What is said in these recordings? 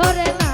ধরে না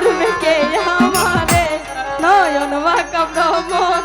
করবে কে? আমারে নয়ন বাঁকা ভ্রমরা